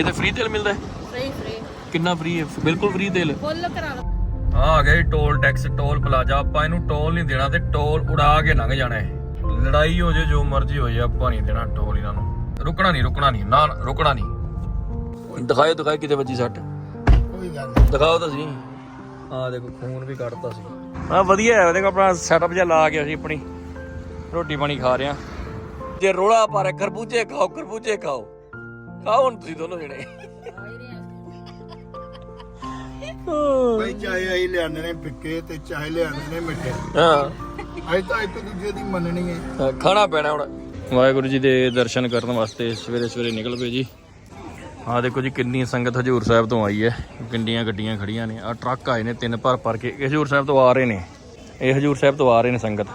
ਇੱਥੇ ਫ੍ਰੀ ਤੇਲ ਮਿਲਦਾ ਹੈ? ਫ੍ਰੀ ਫ੍ਰੀ ਕਿੰਨਾ ਫ੍ਰੀ ਹੈ? ਬਿਲਕੁਲ ਫ੍ਰੀ ਤੇਲ। ਫੁੱਲ ਕਰਾ ਲਓ ਆ ਆ ਗਿਆ ਜੀ ਟੋਲ ਟੈਕਸ ਟੋਲ ਪਲਾਜ਼ਾ। ਆਪਾਂ ਇਹਨੂੰ ਟੋਲ ਨਹੀਂ ਦੇਣਾ ਤੇ ਟੋਲ ਉਡਾ ਕੇ ਲੰਘ ਜਾਣਾ ਹੈ। ਲੜਾਈ ਹੋ ਜੇ ਜੋ ਮਰਜ਼ੀ ਹੋ ਜੇ ਆਪਾਂ ਨਹੀਂ ਦੇਣਾ ਟੋਲ ਇਹਨਾਂ ਨੂੰ। ਰੁਕਣਾ ਨਹੀਂ ਰੁਕਣਾ ਨਹੀਂ। ਨਾ ਰੁਕਣਾ ਨਹੀਂ। ਦਿਖਾਓ ਦਿਖਾਓ ਕਿਤੇ ਵੱਜੀ ਸੱਟ। ਕੋਈ ਗੱਲ ਨਹੀਂ। ਦਿਖਾਓ ਤਾਂ ਸੀ ਆ ਦੇਖੋ ਖੂਨ ਵੀ ਕੱਢਤਾ ਸੀ। ਆ ਵਧੀਆ ਹੈ ਦੇਖੋ ਆਪਣਾ ਸੈਟਅਪ ਜਿਹਾ ਲਾ ਕੇ ਅਸੀਂ ਆਪਣੀ ਰੋਟੀ ਪਾਣੀ ਖਾ ਰਹੇ ਆ ਜੇ ਰੋਲਾ ਪਾ ਰਿਹਾ ਖਰਬੂਜੇ ਖਾਓ ਖਰਬੂਜੇ ਖਾਓ। ਖਾਓ ਹੁਣ ਤੁਸੀਂ ਦੋਨੋਂ ਜਣੇ। ਬਈ ਚਾਹੇ ਅਸੀਂ ਲਿਆਂਦੇ ਨੇ ਫਿੱਕੇ ਤੇ ਚਾਹੇ ਲਿਆਂਦੇ ਨੇ ਮਿੱਠੇ। ਹਾਂ। ਅੱਜ ਤਾਂ ਇੱਕ ਦੂਜੇ ਦੀ ਮੰਨਣੀ ਹੈ ਖਾਣਾ ਪੈਣਾ ਹੁਣ। ਵਾਹਿਗੁਰੂ ਜੀ ਦੇ ਦਰਸ਼ਨ ਕਰਨ ਵਾਸਤੇ ਸਵੇਰੇ ਸਵੇਰੇ ਨਿਕਲ ਪਏ ਜੀ। ਆਹ ਦੇਖੋ ਜੀ ਕਿੰਨੀ ਸੰਗਤ ਹਜੂਰ ਸਾਹਿਬ ਤੋਂ ਆਈ ਹੈ। ਕਿੰਨੀਆਂ ਗੱਡੀਆਂ ਖੜੀਆਂ ਨੇ। ਆ ਟਰੱਕ ਆਏ ਨੇ ਤਿੰਨ ਭਰ ਭਰ ਕੇ। ਇਹ ਹਜੂਰ ਸਾਹਿਬ ਤੋਂ ਆ ਰਹੇ ਨੇ। ਇਹ ਹਜੂਰ ਸਾਹਿਬ ਤੋਂ ਆ ਰਹੇ ਨੇ ਸੰਗਤ।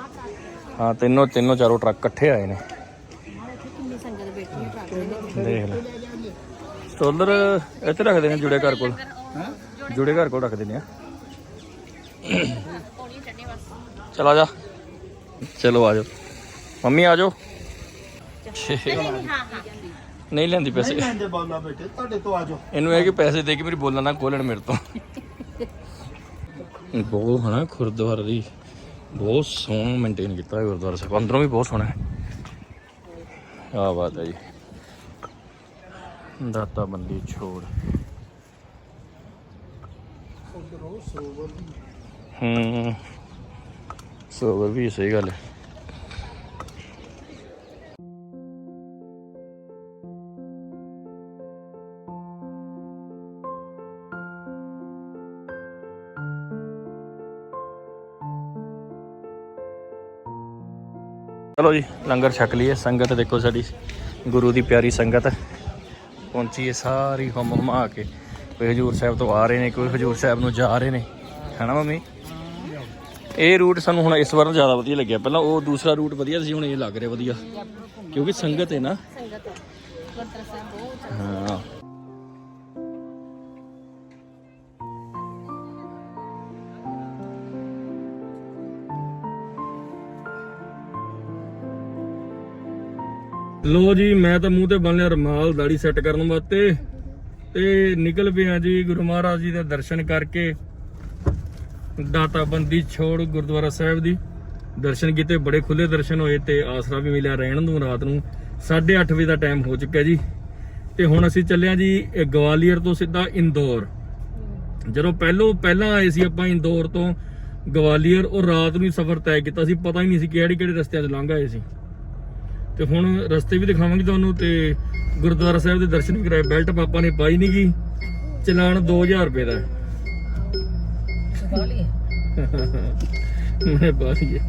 ਹਾਂ ਤਿੰਨੋਂ ਤਿੰਨੋਂ ਚਾਰੋਂ ਟਰੱਕ ਇਕੱਠੇ ਆਏ ਨੇ। ਦੇਖ ਲੈ ਸਟੋਲਰ ਇੱਥੇ ਰੱਖਦੇ ਨੇ ਜੁੜੇ ਘਰ ਕੋਲ। ਜੁੜੇ ਘਰ ਕੋਲ। ਰੱਖਦੇ ਨੇ ਆ। ਚਲ ਆ ਜਾ। ਚਲੋ ਆ ਜਾਓ। ਮੰਮੀ ਆ ਜਾਓ। ਹਾਂ ਹਾਂ। ਨਹੀਂ ਲੈਂਦੀ ਪੈਸੇ। ਲੈਂਦੇ ਬਾਲਾ ਬੇਟੇ ਤੁਹਾਡੇ ਤੋਂ ਆਜੋ ਇਹਨੂੰ ਇਹ ਕਿ ਪੈਸੇ ਦੇ ਕੇ ਮੇਰੀ ਬੋਲਣਾ ਨਾ ਖੋਲਣ ਮੇਰੇ ਤੋਂ। ਬਹੁਤ ਹਨਾ ਗੁਰਦੁਆਰਾ ਦੀ ਬਹੁਤ ਸੋਹਣਾ ਮੇਨਟੇਨ ਕੀਤਾ ਹੈ ਗੁਰਦੁਆਰਾ ਸਾਹਿਬ। ਅੰਦਰੋਂ ਵੀ ਬਹੁਤ ਸੋਹਣਾ ਹੈ। ਆ ਬਾਤ ਹੈ ਜੀ। ਦਾਤਾ ਬੰਦੀ ਛੋੜ ਹੂੰ ਸੋਵਰ ਵੀ ਸਹੀ ਗੱਲ ਹੈ। ਚਲੋ ਜੀ ਲੰਗਰ ਛਕ ਲਈਏ। ਸੰਗਤ ਦੇਖੋ ਸਾਡੀ ਗੁਰੂ ਦੀ ਪਿਆਰੀ ਸੰਗਤ। ਪਹੁੰਚੀ ਹੈ ਸਾਰੀ ਹਮ ਹਮਾ ਕੇ। ਕੋਈ ਹਜੂਰ ਸਾਹਿਬ ਤੋਂ ਆ ਰਹੇ ਨੇ ਕੋਈ ਹਜੂਰ ਸਾਹਿਬ ਨੂੰ ਜਾ ਰਹੇ ਨੇ। ਹੈਨਾ ਮੰਮੀ? ਇਹ ਰੂਟ ਸਾਨੂੰ ਹੁਣ ਇਸ ਵਾਰ ਜ਼ਿਆਦਾ ਵਧੀਆ ਲੱਗਿਆ। ਪਹਿਲਾਂ ਉਹ ਦੂਸਰਾ ਰੂਟ ਵਧੀਆ ਸੀ ਹੁਣ ਇਹ ਲੱਗ ਰਿਹਾ ਵਧੀਆ। ਕਿਉਂਕਿ ਸੰਗਤ ਹੈ ਨਾ। ਸੰਗਤ ਬਹੁਤ ਹਾਂ। ਲੋ ਜੀ, ਮੈਂ ਤਾਂ ਮੂੰਹ ਤੇ ਬੰਨ ਲਿਆ, ਰਮਾਲ ਦਾੜੀ ਸੈੱਟ ਕਰਨ ਵਾਸਤੇ। ਤੇ ਨਿਕਲ ਪਿਆ ਜੀ ਗੁਰੂ ਮਹਾਰਾਜ ਜੀ ਦੇ ਦਰਸ਼ਨ ਕਰਕੇ। ਦਾਤਾ ਬੰਦੀ ਛੋੜ ਗੁਰਦੁਆਰਾ ਸਾਹਿਬ ਦੀ। ਦਰਸ਼ਨ ਕੀਤੇ, ਬੜੇ ਖੁੱਲੇ ਦਰਸ਼ਨ ਹੋਏ ਤੇ ਆਸਰਾ ਵੀ ਮਿਲਿਆ ਰਹਿਣ ਨੂੰ ਰਾਤ ਨੂੰ। 8:30 ਵਜੇ ਦਾ ਟਾਈਮ ਹੋ ਚੁੱਕਿਆ ਜੀ। ਤੇ ਹੁਣ ਅਸੀਂ ਚੱਲਿਆ ਜੀ ਗਵਾਲੀਅਰ ਤੋਂ ਸਿੱਧਾ ਇੰਦੌਰ। ਜਦੋਂ ਪਹਿਲੋਂ ਪਹਿਲਾਂ ਆਏ ਸੀ ਆਪਾਂ ਇੰਦੌਰ ਤੋਂ, ਗਵਾਲੀਅਰ, ਉਹ ਰਾਤ ਨੂੰ ਹੀ ਸਫ਼ਰ ਤੈਅ ਕੀਤਾ ਸੀ। ਪਤਾ ਹੀ ਨਹੀਂ ਸੀ ਕਿਹੜੀ ਕਿਹੜੇ ਰਸਤਿਆਂ 'ਚ ਲੰਘ ਆਏ ਸੀ। ਤੇ ਹੁਣ ਰਸਤੇ ਵੀ ਦਿਖਾਵਾਂਗੇ ਤੁਹਾਨੂੰ ਤੇ ਗੁਰਦੁਆਰਾ ਸਾਹਿਬ ਦੇ ਦਰਸ਼ਨ ਵੀ ਕਰਾਏ। ਬੈਲਟ ਪਾਪਾ ਨੇ ਪਾਈ ਨਹੀਂ ਗਈ ਚਲਾਨ 2000 ਰੁਪਏ ਦਾ। ਮੈਂ ਬਾਸ ਇਹ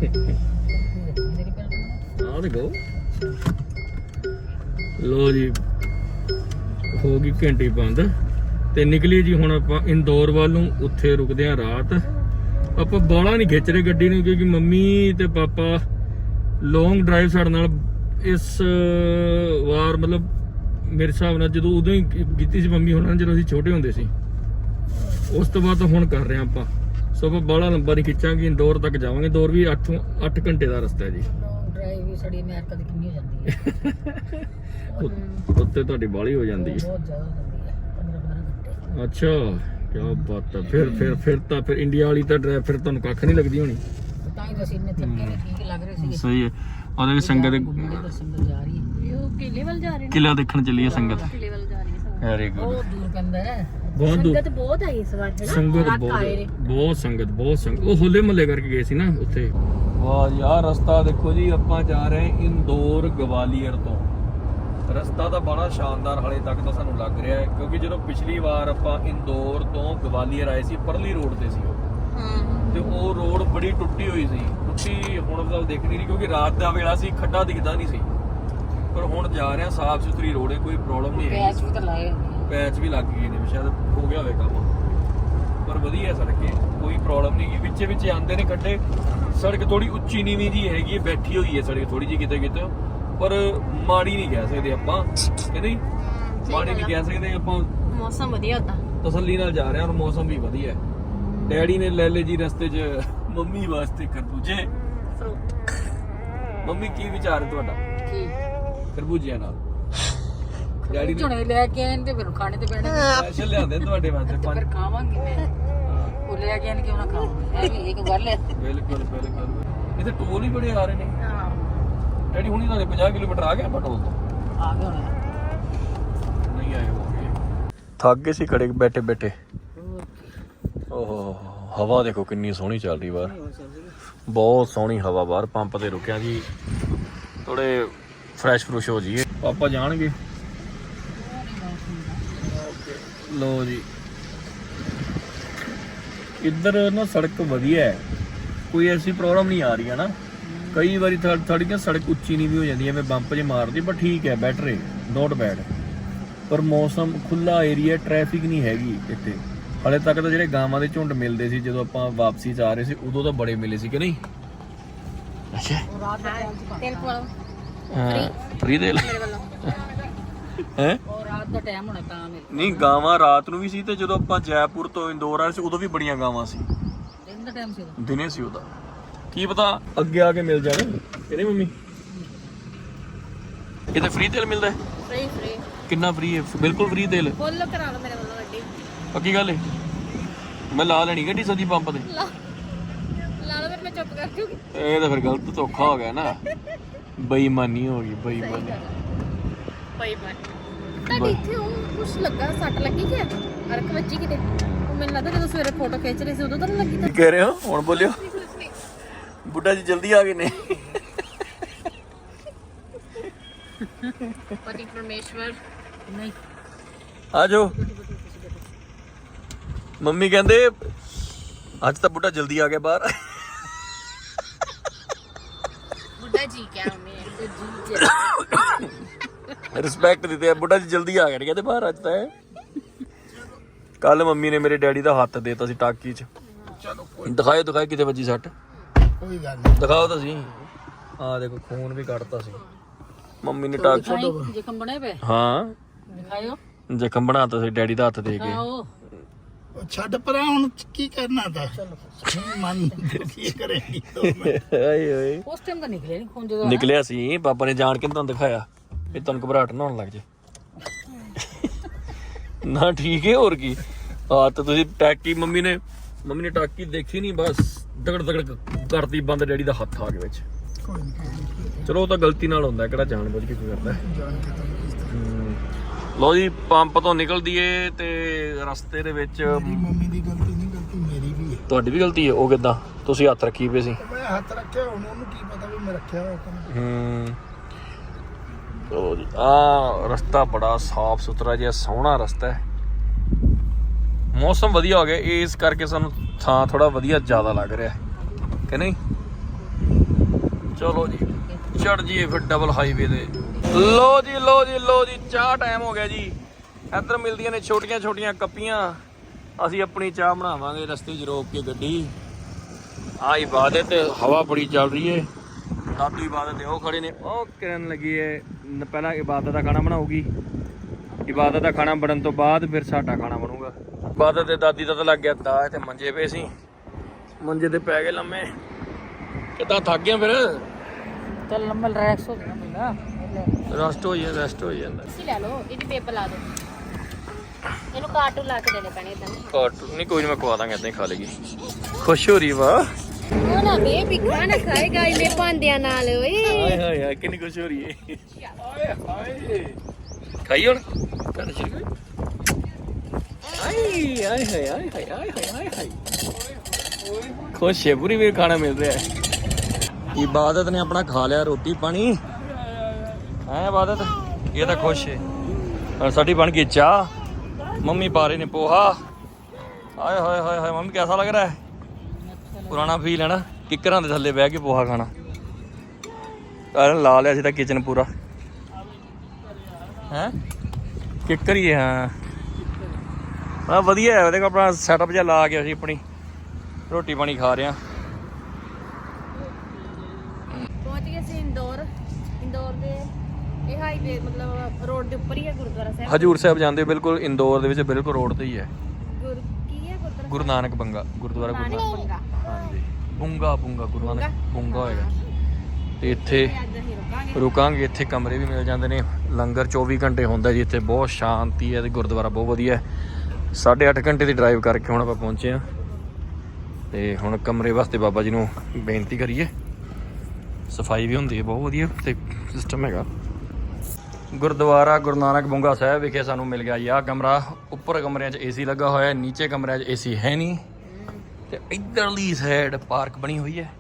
ਆ ਦੇਖੋ। ਲੋ ਜੀ ਹੋ ਗਈ ਘੰਟੀ ਬੰਦ। ਤੇ ਨਿਕਲੀ ਜੀ ਹੁਣ ਆਪਾਂ ਇੰਦੌਰ ਵੱਲ ਨੂੰ ਉੱਥੇ ਰੁਕਦੇ ਆ ਰਾਤ। ਆਪਾਂ ਬਾਲਾ ਨਹੀਂ ਖਿੱਚ ਰਹੇ ਗੱਡੀ ਨੂੰ ਕਿਉਂਕਿ ਮੰਮੀ ਤੇ ਪਾਪਾ ਲੌਂਗ ਡਰਾਈਵ ਸਾਡੇ ਨਾਲ ਇਸ ਵਾਰ ਮਤਲਬ ਮੇਰੇ ਹਿਸਾਬ ਨਾਲ ਜਦੋਂ ਉਦੋਂ ਹੀ ਕੀਤੀ ਸੀ ਮੰਮੀ ਹੁਣਾਂ ਜਦੋਂ ਅਸੀਂ ਛੋਟੇ ਹੁੰਦੇ ਸੀ। ਉਸ ਤੋਂ ਬਾਅਦ ਤਾਂ ਹੁਣ ਕਰ ਰਹੇ ਆਪਾਂ। ਸੋ ਆਪਾਂ ਬਾਲਾ ਲੰਬਾ ਨਹੀਂ ਖਿੱਚਾਂਗੇ ਇੰਦੌਰ ਤੱਕ ਜਾਵਾਂਗੇ। ਦੌਰ ਵੀ 8 8 ਘੰਟੇ ਦਾ ਰਸਤਾ ਹੈ ਜੀ। ਡਰਾਈਵ ਵੀ ਸਾਡੀ ਅਮਰੀਕਾ ਦੀ ਕਿੰਨੀ ਹੋ ਜਾਂਦੀ ਹੈ। ਉ- ਉੱਤੇ ਤੁਹਾਡੀ ਬਾਲੀ ਹੋ ਜਾਂਦੀ ਹੈ। ਬਹੁਤ ਜ਼ਿਆਦਾ ਹੋ ਜਾਂਦੀ ਹੈ 15 12 ਘੰਟੇ। ਅੱਛਾ ਕੀ ਬਾਤ ਹੈ। ਫਿਰ ਫਿਰ ਫਿਰ ਤਾਂ ਫਿਰ ਇੰਡੀਆ ਵਾਲੀ ਤਾਂ ਡਰਾਈਵ ਫਿਰ ਤੁਹਾਨੂੰ ਕੱਖ ਨਹੀਂ ਲੱਗਦੀ ਹੋਣੀ। ਤਾਂ ਹੀ ਤਾਂ ਅਸੀਂ ਇੰਨੇ ਥੱਕੇ ਨੇ ਠੀਕ ਲੱਗ ਰਹੇ ਸੀਗੇ। ਸਹੀ ਹੈ। ਉਹਦੇ ਵਿੱਚ ਸੰਗਤ ਤੋਂ ਸੰਗਤ ਜਾ ਰਹੀ ਹੈ। ਉਹ ਕਿਲੇ ਵੱਲ ਜਾ ਰਹੇ ਨੇ ਕਿਲਾ ਦੇਖਣ ਚੱਲੀ ਹੈ ਸੰਗਤ। ਕਿਲੇ ਵੱਲ ਜਾ ਰਹੀ ਹੈ ਸੰਗਤ। ਵੈਰੀ ਗੁੱਡ ਬਹੁਤ ਦੂਰ ਪੈਂਦਾ ਹੈ। ਬਹੁਤ ਦੂਰ। ਸੰਗਤ ਬਹੁਤ ਆਈ ਇਸ ਵਾਰ ਹੈ ਨਾ? ਸੰਗਤ ਟਰੱਕ ਆਏ ਨੇ। ਬਹੁਤ ਬਹੁਤ ਸੰਗਤ ਬਹੁਤ ਸੰਗਤ। ਉਹ ਹੋਲੇ ਮਹੱਲੇ ਕਰਕੇ ਗਏ ਸੀ ਨਾ ਉੱਥੇ। ਵਾਹ ਯਾਰ ਰਸਤਾ ਦੇਖੋ ਜੀ ਆਪਾਂ ਜਾ ਰਹੇ ਹਾਂ ਇੰਦੌਰ ਗਵਾਲੀਅਰ ਤੋਂ। ਰਸਤਾ ਤਾਂ ਬੜਾ ਸ਼ਾਨਦਾਰ ਹਲੇ ਤੱਕ ਤਾਂ ਸਾਨੂੰ ਲੱਗ ਰਿਹਾ ਹੈ ਕਿਉਂਕਿ ਜਦੋਂ ਪਿਛਲੀ ਵਾਰ ਆਪਾਂ ਇੰਦੌਰ ਤੋਂ ਗਵਾਲੀਅਰ ਆਏ ਸੀ ਪਰਲੀ ਰੋਡ ਤੇ ਸੀ ਉਹ। ਹਾਂ ਤੇ ਉਹ ਰੋਡ ਬੜੀ ਟੁੱਟੀ ਹੋਈ ਸੀ। ਟੁੱਟੀ ਹੁਣ ਤਾਂ ਦੇਖਣੀ ਨਹੀਂ ਕਿਉਂਕਿ ਰਾਤ ਦਾ ਵੇਲਾ ਸੀ ਖੱਡਾ ਦਿਖਦਾ ਨਹੀਂ ਸੀ। ਪਰ ਹੁਣ ਜਾ ਰਹੇ ਹਾਂ ਸਾਫ਼ ਸੁਥਰੀ ਰੋਡ ਹੈ ਕੋਈ ਪ੍ਰੋਬਲਮ ਨਹੀਂ ਹੈ ਪੈਚ ਵੀ ਤਾਂ ਲਾਏ। ਪੈਚ ਵੀ ਲੱਗ ਗਏ ਨੇ ਸ਼ਾਇਦ ਹੋ ਗਿਆ ਹੋਵੇ ਕੰਮ। ਪਰ ਵਧੀਆ ਸੜਕੇ ਕੋਈ ਪ੍ਰੋਬਲਮ ਨਹੀਂ ਗੀ ਵਿੱਚੇ ਵਿੱਚੇ ਆਉਂਦੇ ਨੇ ਖੱਡੇ। ਸੜਕ ਥੋੜੀ ਉੱਚੀ ਨੀਵੀਂ ਜੀ ਹੈਗੀ ਹੈ ਬੈਠੀ ਹੋਈ ਹੈ ਸੜਕ ਥੋੜੀ ਜੀ ਕਿਤੇ ਕਿਤੇ। ਪਰ ਮਾੜੀ ਨਹੀਂ ਕਹਿ ਸਕਦੇ ਆਪਾਂ ਕਿ ਨਹੀਂ? ਮਾੜੀ ਨਹੀਂ ਕਹਿ ਸਕਦੇ ਆਪਾਂ। ਮੌਸਮ ਵਧੀਆ ਹੁੰਦਾ ਤਸੱਲੀ ਨਾਲ ਜਾ ਰਹੇ ਹਾਂ ਔਰ ਮੌਸਮ ਵੀ ਵਧੀਆ ਹੈ। ਡੈਡੀ ਨੇ ਲੈ ਲਏ ਜੀ ਰਸਤੇ 'ਚ ਮੰਮੀ ਵਾਸਤੇ ਖਰਬੂਜੇ। ਮੰਮੀ ਕੀ ਵਿਚਾਰ ਹੈ ਤੁਹਾਡਾ? ਕੀ? ਖਰਬੂਜਿਆਂ ਨਾਲ। ਡੈਡੀ ਨੇ ਲੈ ਕੇ ਆਏ ਨੇ ਤੇ ਫਿਰ ਖਾਣੇ ਤੇ ਪੈਣੇ ਸਪੈਸ਼ਲ ਲਿਆਂਦੇ ਤੁਹਾਡੇ ਵਾਸਤੇ ਤੇ ਪੰਜ ਫਿਰ ਖਾਵਾਂਗੇ। ਮੈਂ ਉਹ ਲੈ ਕੇ ਆਏ ਨੇ ਕਿਉਂ ਨਾ ਖਾਵਾਂ? ਇਹ ਵੀ ਇੱਕ ਗੱਲ ਹੈ। ਬਿਲਕੁਲ ਬਿਲਕੁਲ। ਇੱਥੇ ਟੋਲ ਹੀ ਬੜੇ ਆ ਰਹੇ ਨੇ। ਹਾਂ। ਡੈਡੀ ਹੁਣੀ ਤੁਹਾਡੇ 50 ਕਿਲੋਮੀਟਰ ਆ ਗਏ ਪਟੋਲ ਤੋਂ? ਆ ਗਏ ਹੁਣ। ਨਹੀਂ ਆਏ ਹੋਗੇ ਥੱਕ ਗਏ ਸੀ ਖੜੇ ਬੈਠੇ ਬੈਠੇ ਓਹੋ, ਹਵਾ ਦੇਖੋ ਕਿੰਨੀ ਸੋਹਣੀ ਚੱਲ ਰਹੀ ਬਾਹਰ। ਬਹੁਤ ਸੋਹਣੀ ਹਵਾ ਬਾਹਰ, ਪੰਪ ਤੇ ਰੁਕਿਆ ਜੀ। ਥੋੜੇ ਫਰੈਸ਼ ਫਰੂਸ਼ ਹੋ ਜਾਈਏ। ਪਾਪਾ ਜਾਣਗੇ। ਲੋ ਜੀ। ਇੱਧਰ ਨਾ ਸੜਕ ਵਧੀਆ ਹੈ। ਕੋਈ ਐਸੀ ਪ੍ਰੋਬਲਮ ਨਹੀਂ ਆ ਰਹੀ ਹੈ ਨਾ। ਕਈ ਵਾਰੀ ਥੜ ਸੜਕ ਉੱਚੀ ਨਹੀਂ ਵੀ ਹੋ ਜਾਂਦੀ ਐਵੇਂ ਬੰਪ ਜੇ ਮਾਰਦੀ ਪਰ ਠੀਕ ਹੈ ਬੈਟਰ ਹੈ। ਨੋਟ ਬੈਡ ਪਰ ਮੌਸਮ ਖੁੱਲਾ ਏਰੀਆ ਟ੍ਰੈਫਿਕ ਨਹੀਂ ਹੈਗੀ ਇੱਥੇ। ਹਲੇ ਤੱਕ ਤਾਂ ਜਿਹੜੇ ਗਾਵਾਂ ਦੇ ਝੁੰਡ ਮਿਲਦੇ ਸੀ ਜਦੋਂ ਆਪਾਂ ਵਾਪਸੀ ਚ ਆ ਰਹੇ ਸੀ ਉਦੋਂ ਤਾਂ ਬੜੇ ਮਿਲੇ ਸੀ ਕਿ ਨਹੀਂ? ਅੱਛਾ। ਤੇਲ ਪਵਾ ਲਓ ਹਾਂ ਫਰੀ ਦੇ ਮੇਰੇ ਵੱਲੋਂ ਹੈ? ਉਹ ਰਾਤ ਦਾ ਟਾਈਮ ਹੋਣਾ ਤਾਂ ਮੇਰੇ ਨਹੀਂ ਗਾਵਾਂ ਰਾਤ ਨੂੰ ਵੀ ਸੀ ਤੇ ਜਦੋਂ ਆਪਾਂ ਜੈਪੁਰ ਤੋਂ ਇੰਦੌਰ ਆਏ ਸੀ ਉਦੋਂ ਵੀ ਬੜੀਆਂ ਗਾਵਾਂ ਸੀ। ਦਿਨ ਦਾ ਟਾਈਮ ਸੀ ਉਦੋਂ। ਦਿਨੇ ਸੀ ਉਹਦਾ। ਕੀ ਪਤਾ ਅੱਗੇ ਆ ਕੇ ਮਿਲ ਜਾਣ ਕਿ ਨਹੀਂ ਮੰਮੀ? ਇਹਦੇ ਫ੍ਰੀ ਤੇਲ ਮਿਲਦਾ ਹੈ? Free free. ਕਿੰਨਾ ਫ੍ਰੀ ਹੈ? ਬਿਲਕੁਲ ਫ੍ਰੀ ਤੇਲ। ਫੁੱਲ ਕਰਾ ਲਓ ਮੇਰੇ ਵੱਲੋਂ ਗੱਡੀ। ਪੱਕੀ ਗੱਲ ਹੈ ਮੈਂ ਲਾ ਲੈਣੀ ਗੱਡੀ ਸਦੀ ਪੰਪ ਤੇ। ਲਾ ਲਾ ਲਓ ਫਿਰ ਮੈਂ ਚੁੱਪ ਕਰ ਜੂਗੀ। ਇਹ ਤਾਂ ਫਿਰ ਗਲਤ ਧੋਖਾ ਹੋ ਗਿਆ ਨਾ। ਬੇਈਮਾਨੀ ਹੋ ਗਈ ਬੇਈਮਾਨੀ। ਬਾਈ ਬਾਈ। ਤੁਹਾਡੇ ਇੱਥੇ ਉਹ ਕੁਛ ਲੱਗਾ ਸੱਟ ਲੱਗੀ ਕਿ? ਅਰਕ ਵੱਜੀ ਕਿਤੇ? ਉਹ ਮੈਨੂੰ ਲੱਗਦਾ ਜਦੋਂ ਸਵੇਰੇ ਫੋਟੋ ਖਿੱਚ ਰਹੇ ਸੀ ਉਦੋਂ ਤਾਂ ਨੀ ਲੱਗੀ ਕੀ ਕਹਿ ਰਹੇ ਹੋ? ਹੁਣ ਬੋਲਿਓ। ਬੁੱਢਾ ਜੀ ਜਲਦੀ ਆ ਗਏ ਨੇ। ਤਾਂ ਪਤੀ ਪਰਮੇਸ਼ਵਰ ਨਹੀਂ ਆ ਜਾਓ। ਮੰਮੀ ਕਹਿੰਦੇ ਅੱਜ ਤਾਂ ਬੁੱਢਾ ਜਲਦੀ ਆ ਗਿਆ ਬਾਹਰ। ਬੁੱਢਾ ਜੀ ਕਿਆ ਮੈਂ ਤੇ ਜੀ ਜੀ ਰਿਸਪੈਕਟ ਦਿੱਤੇ ਆ ਬੁੱਢਾ ਜੀ ਜਲਦੀ ਆ ਗਿਆ ਕਹਿੰਦੇ ਬਾਹਰ ਅੱਜ ਤਾਂ। ਕੱਲ ਮੰਮੀ ਨੇ ਮੇਰੇ ਡੈਡੀ ਦਾ ਹੱਥ ਦੇਤਾ ਸੀ ਟਾਕੀ 'ਚ। ਦਿਖਾਏ ਦਿਖਾਏ ਕਿਤੇ ਵੱਜੀ ਸੱਟ। ਕੋਈ ਗੱਲ ਨਹੀਂ ਦਿਖਾਓ ਤਾਂ ਸੀ ਆ ਦੇਖੋ ਖੂਨ ਵੀ ਕੱਢਤਾ ਸੀ। ਮੰਮੀ ਨੇ ਟਾਕ ਦਿਖਾਈ? ਜ਼ਖਮ ਬਣੇ ਪਏ? ਹਾਂ। ਦਿਖਾਇਓ। ਜ਼ਖਮ ਬਣਾਤਾ ਸੀ ਡੈਡੀ ਦਾ ਹੱਥ ਦੇ ਕੇ। ਆਓ ਉਹ ਛੱਡ ਪਰਾਂ ਹੁਣ ਕੀ ਕਰਨਾ ਤਾਂ? ਮਨ ਕੀ ਕਰੇਗੀ ਤੋ ਮੈਂ ਆਏ ਓਏ ਉਸ ਟਾਈਮ ਤਾਂ ਨਿਕਲਿਆ ਨਹੀਂ ਖੂਨ ਜਦੋਂ ਨਿਕਲਿਆ ਸੀ ਪਾਪਾ ਨੇ ਜਾਣ ਕੇ ਤੁਹਾਨੂੰ ਦਿਖਾਇਆ ਇਹ ਤੁਹਾਨੂੰ ਘਬਰਾਹਟ ਨਾ ਹੋਣ ਲੱਗ ਜੇ। ਨਾ ਠੀਕ ਹੈ ਹੋਰ ਕੀ। ਆ ਤਾਂ ਤੁਸੀਂ ਟਾਕੀ ਮੰਮੀ ਨੇ ਮੰਮੀ ਨੇ ਟਾਕੀ ਦੇਖੀ ਨਹੀਂ ਬਸ ਦਗੜ ਦਗੜ ਕਰਤੀ ਬੰਦ ਡੈਡੀ ਦਾ ਹੱਥ ਆ ਗਿਆ ਵਿੱਚ। ਕੋਈ ਨਹੀਂ ਚਲੋ ਉਹ ਤਾਂ ਗਲਤੀ ਨਾਲ ਹੁੰਦਾ ਕਿਹੜਾ ਜਾਣ ਬੁੱਝ ਕੇ ਕੋਈ ਕਰਦਾ। ਜਾਣ ਕੇ ਤਾਂ ਲਓ ਜੀ ਪੰਪ ਤੋਂ ਨਿਕਲਦੀ ਏ ਤੇ ਰਸਤੇ ਦੇ ਵਿੱਚ ਮੇਰੀ ਮੰਮੀ ਦੀ ਗਲਤੀ ਨਹੀਂ ਗਲਤੀ ਮੇਰੀ ਵੀ ਹੈ। ਤੁਹਾਡੀ ਵੀ ਗਲਤੀ ਹੈ ਉਹ ਕਿਦਾਂ? ਤੁਸੀਂ ਹੱਥ ਰੱਖੀ ਪਏ ਸੀ। ਮੈਂ ਹੱਥ ਰੱਖਿਆ ਹੁਣ ਉਹਨੂੰ ਕੀ ਪਤਾ ਵੀ ਮੈਂ ਰੱਖਿਆ ਹੋਇਆ ਕਿ। ਹੂੰ। ਚਲੋ ਜੀ ਆ ਰਸਤਾ ਬੜਾ ਸਾਫ਼ ਸੁਥਰਾ ਜਿਹਾ ਸੋਹਣਾ ਰਸਤਾ ਹੈ। ਮੌਸਮ ਵਧੀਆ ਹੋ ਗਿਆ ਇਸ ਕਰਕੇ ਸਾਨੂੰ ਥਾਂ ਥੋੜਾ ਵਧੀਆ ਜ਼ਿਆਦਾ ਲੱਗ ਰਿਹਾ ਹੈ ਕਿ ਨਹੀਂ? ਚਲੋ ਜੀ ਚੜ ਜੀਏ ਫਿਰ ਡਬਲ ਹਾਈਵੇ ਤੇ ਲੋ ਜੀ ਲੋ ਜੀ ਲੋ ਜੀ ਚਾਹ ਟਾਈਮ ਹੋ ਗਿਆ ਜੀ। ਇੱਧਰ ਮਿਲਦੀਆਂ ਨੇ ਛੋਟੀਆਂ ਛੋਟੀਆਂ ਕੱਪੀਆਂ। ਅਸੀਂ ਆਪਣੀ ਚਾਹ ਬਣਾਵਾਂਗੇ ਰਸਤੇ 'ਚ ਰੋਕ ਕੇ ਗੱਡੀ। ਆ ਇਬਾਦਤ। ਹਵਾ ਬੜੀ ਚੱਲ ਰਹੀ ਏ। ਦਾਦੂ ਇਬਾਦਤ ਦੇ ਉਹ ਖੜੇ ਨੇ। ਉਹ ਕਰਨ ਲੱਗੀ ਏ ਪਹਿਲਾਂ ਇਬਾਦਤ ਦਾ ਖਾਣਾ ਬਣਾਉਗੀ ਇਬਾਦਤ ਦਾ ਖਾਣਾ ਬਣਨ ਤੋਂ ਬਾਅਦ ਫਿਰ ਸਾਡਾ ਖਾਣਾ ਬਣੂਗਾ। ਇਬਾਦਤ ਦੇ ਦਾਦੀ ਦਾ ਤਾਂ ਲੱਗ ਗਿਆ ਦਾ ਇੱਥੇ ਮੰਜੇ ਪਏ ਸੀ। ਮੰਜੇ ਤੇ ਪੈ ਗਏ ਲੰਮੇ। ਕਿੱਦਾਂ ਥੱਕ ਗਿਆ ਫਿਰ? ਚੱਲ ਲੰਮਾ ਰਿਲੈਕਸ ਹੋ ਗਿਆ ਬੰਦਾ ਰੈਸਟ ਹੋ ਜਾਂਦਾ ਰੈਸਟ ਹੋ ਜਾਂਦਾ। ਤੁਸੀਂ ਲੈ ਲਓ ਇਹਦੀ ਪੇਪਰ ਲਾ ਦਿਓ। ਇਹਨੂੰ ਕਾਰਟੂਨ ਲਾ ਕੇ ਦੇਣੇ ਪੈਣੇ ਇਦਾਂ ਘੱਟ ਨਹੀਂ ਕੋਈ ਨਹੀਂ ਮੈਂ ਖਵਾ ਦਾਂਗਾ ਇਦਾਂ ਹੀ ਖਾ ਲੇਗੀ। ਖੁਸ਼ ਹੋ ਰਹੀ ਵਾ ਉਹ ਨਾ ਬੇਬੀ ਖਾਣਾ ਖਾਏਗਾ ਇਹਨੇ ਭਾਂਡਿਆਂ ਨਾਲ ਓਏ। ਹਾਏ ਹਾਏ ਹਾਏ ਕਿੰਨੀ ਖੁਸ਼ ਹੋ ਰਹੀ ਏ। ਹਾਏ ਹਾਏ। ਖਾਈ ਹੁਣ? ਕਰ ਕਰੀ। ਆਈ ਆਏ ਹਾਏ ਆਏ ਹਾਏ ਆਏ ਹਾਏ ਆਏ ਹਾਏ। ਖੁਸ਼ ਹੈ ਪੂਰੀ ਵੀ ਖਾਣਾ ਮਿਲ ਰਿਹਾ। ਹੈ ਇਬਾਦਤ ਨੇ ਆਪਣਾ ਖਾ ਲਿਆ ਰੋਟੀ ਪਾਣੀ ਹੈ ਇਬਾਦਤ ਇਹ ਤਾਂ ਖੁਸ਼ ਹੈ ਸਾਡੀ ਬਣ ਗਈ ਚਾਹ। ਮੰਮੀ ਪਾ ਰਹੇ ਨੇ ਪੋਹਾ। ਆਏ ਹੋਏ ਹਾਏ ਹਾਏ, ਮੰਮੀ ਕਿਹਦਾ ਲੱਗ ਰਿਹਾ ਹੈ? ਪੁਰਾਣਾ ਫੀਲ ਹੈ ਨਾ, ਕਿੱਕਰਾਂ ਦੇ ਥੱਲੇ ਬਹਿ ਕੇ ਪੋਹਾ ਖਾਣਾ। ਕਾਰਨ ਲਾ ਲਿਆ ਸੀ ਤਾਂ ਕਿਚਨ ਪੂਰਾ। ਹੈ? ਕਿੱਕਰ ਹੀ ਹਾਂ ਆ ਵਧੀਆ ਹੈ ਉਹਦੇ ਕੋਲ ਆਪਣਾ ਸੈਟਅਪ ਜਿਹਾ ਲਾ ਕੇ ਅਸੀਂ ਆਪਣੀ ਰੋਟੀ ਪਾਣੀ ਖਾ ਰਹੇ ਹਾਂ। ਇਹ ਹਾਈਵੇ ਮਤਲਬ ਰੋਡ ਦੇ ਉੱਪਰ ਹੀ ਹੈ ਗੁਰਦੁਆਰਾ ਸਾਹਿਬ? ਹਜੂਰ ਸਾਹਿਬ ਜਾਂਦੇ ਬਿਲਕੁਲ ਇੰਦੌਰ ਦੇ ਵਿੱਚ ਬਿਲਕੁਲ ਰੋਡ ਤੇ ਹੀ ਹੈ। ਗੁਰ ਕੀ ਹੈ ਗੁਰਦੁਆਰਾ ਗੁਰੂ ਨਾਨਕ ਬੰਗਾ ਗੁਰਦੁਆਰਾ ਗੁਰੂ ਨਾਨਕ ਨਾਨਕ। ਬੰਗਾ। ਹਾਂਜੀ। ਬੁੰਗਾ ਬੁੰਗਾ ਗੁਰੂ ਨਾਨਕ ਬੁੰਗਾ? ਹੋਏਗਾ। ਤੇ ਇੱਥੇ ਅੱਜ ਅਸੀਂ ਰੁਕਾਂਗੇ। ਰੁਕਾਂਗੇ ਇੱਥੇ ਕਮਰੇ ਵੀ ਮਿਲ ਜਾਂਦੇ ਨੇ। ਲੰਗਰ 24 ਘੰਟੇ ਹੁੰਦਾ ਜੀ ਇੱਥੇ ਬਹੁਤ ਸ਼ਾਂਤੀ ਹੈ ਤੇ ਗੁਰਦੁਆਰਾ ਬਹੁਤ ਵਧੀਆ ਹੈ। 8.5 ਘੰਟੇ ਦੀ ਡਰਾਈਵ ਕਰਕੇ ਹੁਣ ਆਪਾਂ ਪਹੁੰਚੇ ਆ ਤੇ ਹੁਣ ਕਮਰੇ ਵਾਸਤੇ ਬਾਬਾ ਜੀ ਨੂੰ ਬੇਨਤੀ ਕਰੀਏ। ਸਫ਼ਾਈ ਵੀ ਹੁੰਦੀ ਹੈ ਬਹੁਤ ਵਧੀਆ ਤੇ ਸਿਸਟਮ ਹੈਗਾ। ਗੁਰਦੁਆਰਾ ਗੁਰੂ ਨਾਨਕ ਬੁੰਗਾ ਸਾਹਿਬ ਵਿਖੇ ਸਾਨੂੰ ਮਿਲ ਗਿਆ ਜੀ। ਆਹ ਕਮਰਾ ਉੱਪਰ ਕਮਰਿਆਂ 'ਚ ਏਸੀ ਲੱਗਾ ਹੋਇਆ ਹੈ, ਨੀਚੇ ਕਮਰਿਆਂ 'ਚ ਏਸੀ ਹੈ ਨਹੀਂ। ਤੇ ਇਧਰਲੀ ਸਾਈਡ ਪਾਰਕ ਬਣੀ ਹੋਈ ਹੈ।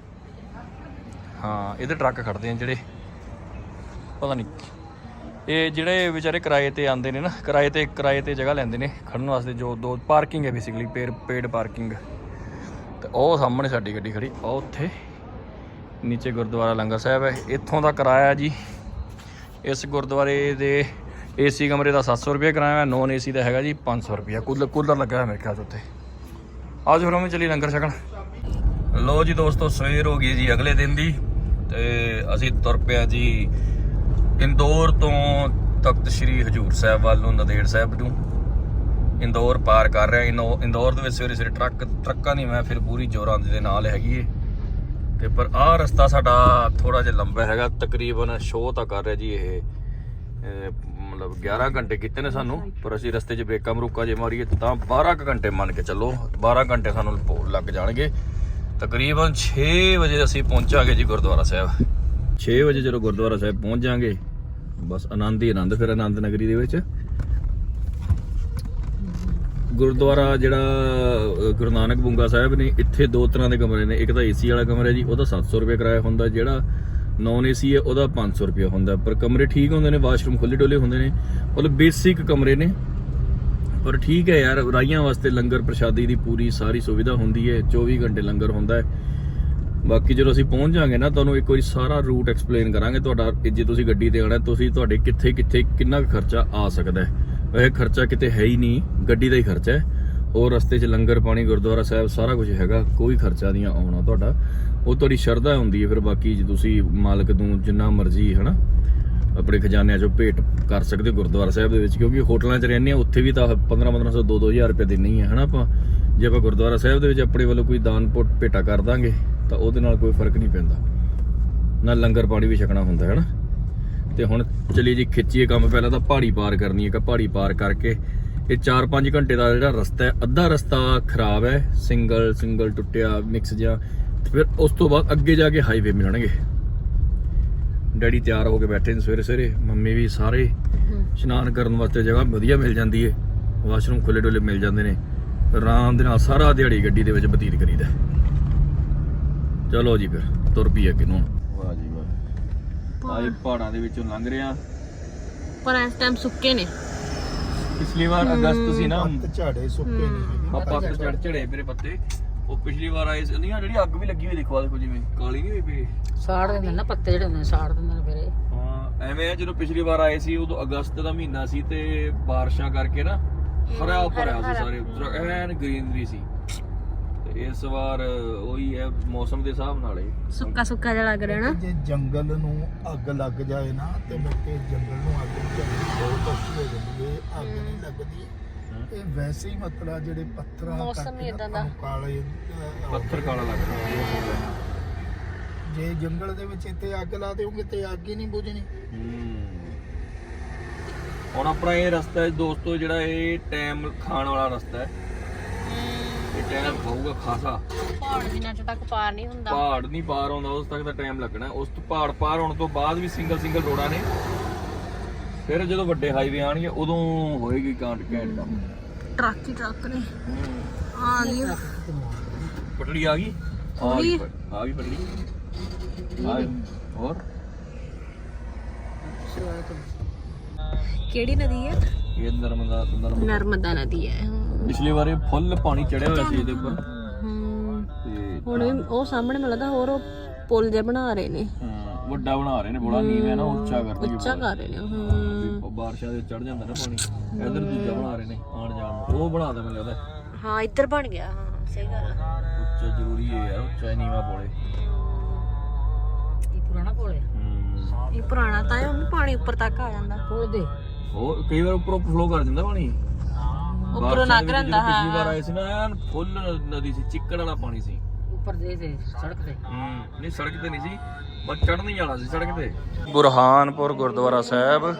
ਹਾਂ, ਇਹਦੇ ਟਰੱਕ ਖੜਦੇ ਆ ਜਿਹੜੇ। ਪਤਾ ਨਹੀਂ, ਇਹ ਜਿਹੜੇ ਵਿਚਾਰੇ ਕਿਰਾਏ ਤੇ ਆਉਂਦੇ ਨੇ ਨਾ, ਕਿਰਾਏ ਤੇ ਕਿਰਾਏ ਤੇ ਜਗ੍ਹਾ ਲੈਂਦੇ ਨੇ ਖੜਨ ਵਾਸਤੇ, ਜੋ ਦੋ ਪਾਰਕਿੰਗ ਹੈ ਬੇਸਿਕਲੀ ਪੇਡ ਪੇਡ ਪਾਰਕਿੰਗ। ਤੇ ਉਹ ਸਾਹਮਣੇ ਸਾਡੀ ਗੱਡੀ ਖੜੀ ਉਹ ਉੱਥੇ ਨੀਚੇ ਗੁਰਦੁਆਰਾ ਲੰਗਰ ਸਾਹਿਬ ਹੈ। ਇੱਥੋਂ ਦਾ ਕਿਰਾਇਆ ਜੀ ਇਸ ਗੁਰਦੁਆਰੇ ਦੇ ਏਸੀ ਕਮਰੇ ਦਾ 700 ਰੁਪਏ ਕਿਰਾਇਆ ਹੈ ਨੋਨ ਏਸੀ ਦਾ ਹੈਗਾ ਜੀ 500 ਰੁਪਏ ਕੂਲਰ ਕੂਲਰ ਲੱਗਾ ਹੈ ਮੇਰੇ ਖਿਆਲ 'ਚ ਉੱਥੇ। ਆਜੋ ਫਿਰ ਮੈਂ ਚਲੀ ਲੰਗਰ ਛਕਣ। ਲੋ ਜੀ ਦੋਸਤੋ, ਸਵੇਰ ਹੋ ਗਈ ਜੀ ਅਗਲੇ ਦਿਨ ਦੀ ਤੇ ਅਸੀਂ ਤੁਰ ਪਿਆ ਜੀ ਇੰਦੌਰ ਤੋਂ ਤਖਤ ਸ੍ਰੀ ਹਜੂਰ ਸਾਹਿਬ ਵੱਲ ਨੂੰ, ਨਦੇੜ ਸਾਹਿਬ ਨੂੰ। ਇੰਦੌਰ ਪਾਰ ਕਰ ਰਿਹਾ ਇੰਦੌ- ਇੰਦੌਰ ਦੇ ਵਿੱਚ ਸਵੇਰੇ ਸਵੇਰੇ ਟਰੱਕ ਟਰੱਕਾਂ ਦੀ ਮੈਂ ਫਿਰ ਪੂਰੀ ਜੋਰਾਂ ਦੇ ਨਾਲ ਹੈਗੀ ਏ। ਤੇ ਪਰ ਆਹ ਰਸਤਾ ਸਾਡਾ ਥੋੜਾ ਜਿਹਾ ਲੰਬਾ ਹੈਗਾ, ਤਕਰੀਬਨ ਸ਼ੋਅ ਤਾਂ ਕਰ ਰਿਹਾ ਜੀ ਇਹ ਮਤਲਬ 11 ਘੰਟੇ ਕੀਤੇ ਨੇ ਸਾਨੂੰ, ਪਰ ਅਸੀਂ ਰਸਤੇ 'ਚ ਬ੍ਰੇਕਾਂ ਮਰੂਕਾ ਜੇ ਮਾਰੀਏ ਤਾਂ 12 ਕੁ ਘੰਟੇ ਮੰਨ ਕੇ ਚੱਲੋ 12 ਘੰਟੇ ਸਾਨੂੰ ਲੱਗ ਜਾਣਗੇ। ਤਕਰੀਬਨ 6 ਵਜੇ ਅਸੀਂ ਪਹੁੰਚਾਂਗੇ ਜੀ ਗੁਰਦੁਆਰਾ ਸਾਹਿਬ। 6 ਵਜੇ ਜਦੋਂ ਗੁਰਦੁਆਰਾ ਸਾਹਿਬ ਪਹੁੰਚ ਜਾਾਂਗੇ, ਬਸ ਆਨੰਦ ਹੀ ਆਨੰਦ ਫਿਰ ਆਨੰਦ ਨਗਰੀ ਦੇ ਵਿੱਚ। ਗੁਰਦੁਆਰਾ ਜਿਹੜਾ ਗੁਰੂ ਨਾਨਕ ਬੁੰਗਾ ਸਾਹਿਬ ਨੇ, ਇੱਥੇ ਦੋ ਤਰ੍ਹਾਂ ਦੇ ਕਮਰੇ ਨੇ। ਇੱਕ ਤਾਂ ਏਸੀ ਵਾਲਾ ਕਮਰਾ ਜੀ, ਉਹਦਾ 700 ਰੁਪਏ ਕਿਰਾਇਆ ਹੁੰਦਾ। ਜਿਹੜਾ ਨਾਨ ਏਸੀ ਹੈ, ਉਹਦਾ 500 ਰੁਪਏ ਹੁੰਦਾ। ਪਰ ਕਮਰੇ ਠੀਕ ਹੁੰਦੇ ਨੇ, ਵਾਸ਼ਰੂਮ ਖੁੱਲੇ ਡੋਲੇ ਹੁੰਦੇ ਨੇ। ਮਤਲਬ ਬੇਸਿਕ ਕਮਰੇ ਨੇ। ਪਰ ਠੀਕ ਹੈ ਯਾਰ, ਰਾਈਆਂ ਵਾਸਤੇ ਲੰਗਰ ਪ੍ਰਸ਼ਾਦੀ ਦੀ ਪੂਰੀ ਸਾਰੀ ਸੁਵਿਧਾ ਹੁੰਦੀ ਹੈ। 24 ਘੰਟੇ ਲੰਗਰ ਹੁੰਦਾ ਹੈ। ਬਾਕੀ ਜਦੋਂ ਅਸੀਂ ਪਹੁੰਚ ਜਾਾਂਗੇ ਨਾ, ਤੁਹਾਨੂੰ ਇੱਕ ਵਾਰੀ ਸਾਰਾ ਰੂਟ ਐਕਸਪਲੇਨ ਕਰਾਂਗੇ। ਤੁਹਾਡਾ, ਜੇ ਤੁਸੀਂ ਗੱਡੀ ਤੇ ਆਣਾ ਤੁਸੀਂ ਤੁਹਾਡੇ ਕਿੱਥੇ ਕਿੱਥੇ ਕਿੰਨਾ ਕੁ ਖਰਚਾ ਆ ਸਕਦਾ ਹੈ। ਵੈਸੇ ਖਰਚਾ ਕਿਤੇ ਹੈ ਹੀ ਨਹੀਂ, ਗੱਡੀ ਦਾ ਹੀ ਖਰਚਾ ਹੈ। ਹੋਰ ਰਸਤੇ 'ਚ ਲੰਗਰ, ਪਾਣੀ, ਗੁਰਦੁਆਰਾ ਸਾਹਿਬ, ਸਾਰਾ ਕੁਝ ਹੈਗਾ, ਕੋਈ ਖਰਚਾ ਨਹੀਂ ਆਉਣਾ ਤੁਹਾਡਾ। ਉਹ ਤੁਹਾਡੀ ਸ਼ਰਧਾ ਹੁੰਦੀ ਹੈ, ਫਿਰ ਬਾਕੀ ਜੇ ਤੁਸੀਂ ਮਾਲਕ ਨੂੰ ਜਿੰਨਾ ਮਰਜ਼ੀ, ਹਨਾ, ਆਪਣੇ ਖਜ਼ਾਨਿਆਂ 'ਚੋਂ ਭੇਟ ਕਰ ਸਕਦੇ ਹੋ ਗੁਰਦੁਆਰਾ ਸਾਹਿਬ ਦੇ ਵਿੱਚ, ਕਿਉਂਕਿ ਹੋਟਲਾਂ 'ਚ ਰਹਿੰਦੇ ਆ ਉੱਥੇ ਵੀ ਤਾਂ 15 1500 2 2000 ਰੁਪਏ ਦੇਣੇ ਹੀ ਹੈ ਹਨਾ ਆਪਾਂ। ਜੇ ਆਪਾਂ ਗੁਰਦੁਆਰਾ ਸਾਹਿਬ ਦੇ ਵਿੱਚ ਆਪਣੇ ਵੱਲੋਂ ਕੋਈ ਦਾਨ ਪੁੱਟ ਭੇਟਾ ਕਰ ਦਾਂਗੇ, ਤਾਂ ਉਹਦੇ ਨਾਲ ਕੋਈ ਫ਼ਰਕ ਨਹੀਂ ਪੈਂਦਾ। ਨਾ ਲੰਗਰ, ਪਾਣੀ ਵੀ ਛਕਣਾ ਹੁੰਦਾ ਹੈ ਨਾ ਤੇ ਹੁਣ ਚਲੀ ਜੀ ਖਿੱਚੀਏ ਕੰਮ, ਪਹਿਲਾਂ ਤਾਂ ਪਹਾੜੀ ਪਾਰ ਕਰਨੀ ਹੈ ਕਿ ਪਹਾੜੀ ਪਾਰ ਕਰਕੇ। ਇਹ 4-5 ਘੰਟੇ ਦਾ ਜਿਹੜਾ ਰਸਤਾ ਹੈ, ਅੱਧਾ ਰਸਤਾ ਖਰਾਬ ਹੈ, ਸਿੰਗਲ ਸਿੰਗਲ ਟੁੱਟਿਆ ਮਿਕਸ ਜਿਹਾ। ਫਿਰ ਉਸ ਤੋਂ ਬਾਅਦ ਅੱਗੇ ਜਾ ਕੇ ਹਾਈਵੇ ਮਿਲਣਗੇ। ਡੈਡੀ ਤਿਆਰ ਹੋ ਕੇ ਬੈਠੇ ਨੇ ਸਵੇਰੇ ਸਵੇਰੇ, ਮੰਮੀ ਵੀ ਸਾਰੇ। ਇਸ਼ਨਾਨ ਕਰਨ ਵਾਸਤੇ ਜਗ੍ਹਾ ਵਧੀਆ ਮਿਲ ਜਾਂਦੀ ਹੈ। ਵਾਸ਼ਰੂਮ ਖੁੱਲੇ ਡੁੱਲੇ ਮਿਲ ਜਾਂਦੇ ਨੇ। ਆਰਾਮ ਦੇ ਨਾਲ ਸਾਰਾ ਦਿਹਾੜੀ ਗੱਡੀ ਦੇ ਵਿੱਚ ਬਤੀਤ ਕਰੀਦਾ। ਚਲੋ ਜੀ ਫਿਰ, ਤੁਰ ਪਈ ਅੱਗੇ ਨੂੰ ਵਾਹ ਆਏ ਪਹਾੜਾਂ ਦੇ ਵਿੱਚੋਂ ਲੰਘ ਰਿਆ ਪਰ ਇਸ ਟਾਈਮ ਸੁੱਕੇ ਨੇ। ਪਿਛਲੀ ਵਾਰ ਅਗਸਤ ਸੀ ਨਾ। ਪੱਤ ਝਾੜੇ ਸੁੱਕੇ ਨੇ ਆਪਾਂ ਤੇ ਚੜ ਚੜੇ ਮੇਰੇ ਪੱਤੇ। ਉਹ ਪਿਛਲੀ ਵਾਰ ਆਏ ਸੀ। ਨਹੀਂ ਆਹ ਜਿਹੜੀ ਅੱਗ ਵੀ ਲੱਗੀ ਹੋਈ ਦੇਖੋ ਆ ਦੇਖੋ ਜਿਵੇਂ। ਕਾਲੀ ਨਹੀਂ ਹੋਈ ਪਈ। ਸਾੜ ਦਿੰਦੇ ਨੇ ਨਾ ਪੱਤੇ ਜਿਹੜੇ ਹੁੰਦੇ ਨੇ ਸਾੜ ਦਿੰਦੇ ਨੇ ਫਿਰ ਹਾਂ ਐਵੇਂ ਆ ਜਦੋਂ ਪਿਛਲੀ ਵਾਰ ਆਏ ਸੀ ਉਦੋਂ ਅਗਸਤ ਦਾ ਮਹੀਨਾ ਸੀ ਤੇ ਬਾਰਿਸ਼ਾਂ ਕਰਕੇ ਨਾ ਹਰਾ ਭਰਿਆ ਸੀ ਸਾਰੇ। ਉੱਧਰ ਐਨ ਗ੍ਰੀਨਰੀ ਸੀ। ਇਸ ਵਾਰ ਉਹੀ ਹੈ ਮੌਸਮ ਦੇ ਹਿਸਾਬ ਨਾਲ ਹੀ। ਸੁੱਕਾ ਸੁੱਕਾ ਜਿਹਾ ਲੱਗ ਰਿਹਾ ਨਾ। ਜੇ ਜੰਗਲ ਨੂੰ ਅੱਗ ਲੱਗ ਜਾਏ ਨਾ ਤੇ ਮੁੜ ਕੇ ਜੰਗਲ ਨੂੰ ਅੱਗ ਲੱਗਣੀ ਬਹੁਤ ਔਖੀ ਹੋ ਜਾਂਦੀ ਹੈ। ਅੱਗ ਨਹੀਂ ਲੱਗਦੀ। ਇਹ ਵੈਸੇ ਹੀ ਮਤਲਬ ਜਿਹੜੇ ਪੱਥਰਾਂ ਮੌਸਮ ਹੀ ਏਦਾਂ ਦਾ। ਕਾਲੇ ਪੱਥਰ ਕਾਲਾ ਲੱਗਦਾ। ਜੇ ਜੰਗਲ ਦੇ ਵਿੱਚ ਇੱਥੇ ਅੱਗ ਲਾ ਦਿਓਗੇ ਤੇ ਅੱਗ ਹੀ ਨਹੀਂ ਬੁਝਣੀ। ਹੁਣ ਆਪਣਾ ਇਹ ਰਸਤਾ ਹੈ ਦੋਸਤੋ ਜਿਹੜਾ ਇਹ ਟਾਈਮ ਖਾਣ ਵਾਲਾ ਰਸਤਾ ਹੈ। ਇਹ ਟਾਈਮ ਖਾਊਗਾ ਖਾਸਾ। ਪਹਾੜ ਜਿੰਨਾ ਚ ਤੱਕ ਪਾਰ ਨਹੀਂ ਹੁੰਦਾ। ਪਹਾੜ ਨਹੀਂ ਪਾਰ ਆਉਂਦਾ ਉਸ ਤੱਕ ਦਾ ਟਾਈਮ ਲੱਗਣਾ। ਉਸ ਤੋਂ ਪਹਾੜ ਪਾਰ ਹੋਣ ਤੋਂ ਬਾਅਦ ਵੀ ਸਿੰਗਲ ਸਿੰਗਲ ਰੋਡਾਂ ਨੇ। ਫਿਰ ਜਦੋਂ ਵੱਡੇ ਹਾਈਵੇ ਆਣਗੇ ਉਦੋਂ ਹੋਏਗੀ ਕਾਂਟ ਕੈਂਟ ਕੰਮ। ਟਰੱਕ ਹੀ ਟਰੱਕ ਨੇ। ਆ ਗਈ। ਪਟੜੀ ਆ ਗਈ? ਆ ਗਈ ਪ- ਆ ਗਈ ਪਟੜੀ। ਆ। ਹੋਰ? ਕਿਹੜੀ ਨਦੀ ਹੈ? ਇਹ ਨਰਮਦਾ ਨਰਮਦਾ। ਨਰਮਦਾ ਨਦੀ ਹੈ ਪਿਛਲੇ ਵਾਰੇ ਫੁੱਲ ਪਾਣੀ ਚੜਿਆ ਹੋਇਆ ਸੀ ਇਹਦੇ ਉੱਪਰ। ਹਮ, ਤੇ ਹੁਣ ਵੀ ਉਹ ਸਾਹਮਣੇ ਮੈਨੂੰ ਲੱਗਦਾ ਹੋਰ ਉਹ ਪੁਲ ਜਿਹਾ ਬਣਾ ਰਹੇ ਨੇ। ਹਾਂ, ਵੱਡਾ ਬਣਾ ਰਹੇ ਨੇ ਬੜਾ ਨੀਵੇਂ ਨਾ ਉੱਚਾ ਕਰਦੇ ਉੱਚਾ ਕਰ ਰਹੇ ਨੇ ਹਮ, ਬਾਰਿਸ਼ਾਂ ਦੇ ਚੜ ਜਾਂਦਾ ਨਾ ਪਾਣੀ। ਇਧਰ ਦੂਜਾ ਬਣਾ ਰਹੇ ਨੇ ਆਣ ਜਾਣ ਨੂੰ। ਉਹ ਬਣਾਦਾ ਮੈਨੂੰ ਲੱਗਦਾ। ਹਾਂ ਇੱਧਰ ਬਣ ਗਿਆ ਹਾਂ ਸਹੀ ਗੱਲ ਆ। ਉੱਚਾ ਜ਼ਰੂਰੀ ਹੈ ਯਾਰ ਉੱਚਾ ਨੀਵਾ ਬੋਲੇ ਇਹ ਪੁਰਾਣਾ ਹੈ। ਇਹ ਪੁਰਾਣਾ ਤਾਂ ਹੈ ਉਹਨੂੰ ਪਾਣੀ ਉੱਪਰ ਤੱਕ ਆ ਜਾਂਦਾ। ਪੁਲ ਦੇ। ਹੋਰ ਕਈ ਵਾਰ ਉੱਪਰੋਂ ਫਲੋ ਕਰ ਜਾਂਦਾ ਪਾਣੀ। ਉੱਪਰੋਂ ਬਾਰਿਸ਼ਾਂ ਦੇ ਵਿੱਚ ਰਹਿੰਦਾ ਜਦੋਂ ਪਿਛਲੀ ਵਾਰ ਹਾਂ। ਆਏ ਸੀ ਨਾ ਐਨ ਫੁੱਲ ਨਦੀ ਸੀ ਚਿੱਕੜ ਵਾਲਾ ਪਾਣੀ ਸੀ। ਉੱਪਰ ਦੇ ਦੇ ਸੜਕ ਤੇ। ਹੂੰ ਨਹੀਂ ਸੜਕ ਤੇ ਨਹੀਂ ਸੀ ਬਸ ਚੜ੍ਹਨੀ ਵਾਲਾ ਸੀ ਸੜਕ ਤੇ। ਬੁਰਹਾਨਪੁਰ ਗੁਰਦੁਆਰਾ ਸਾਹਿਬ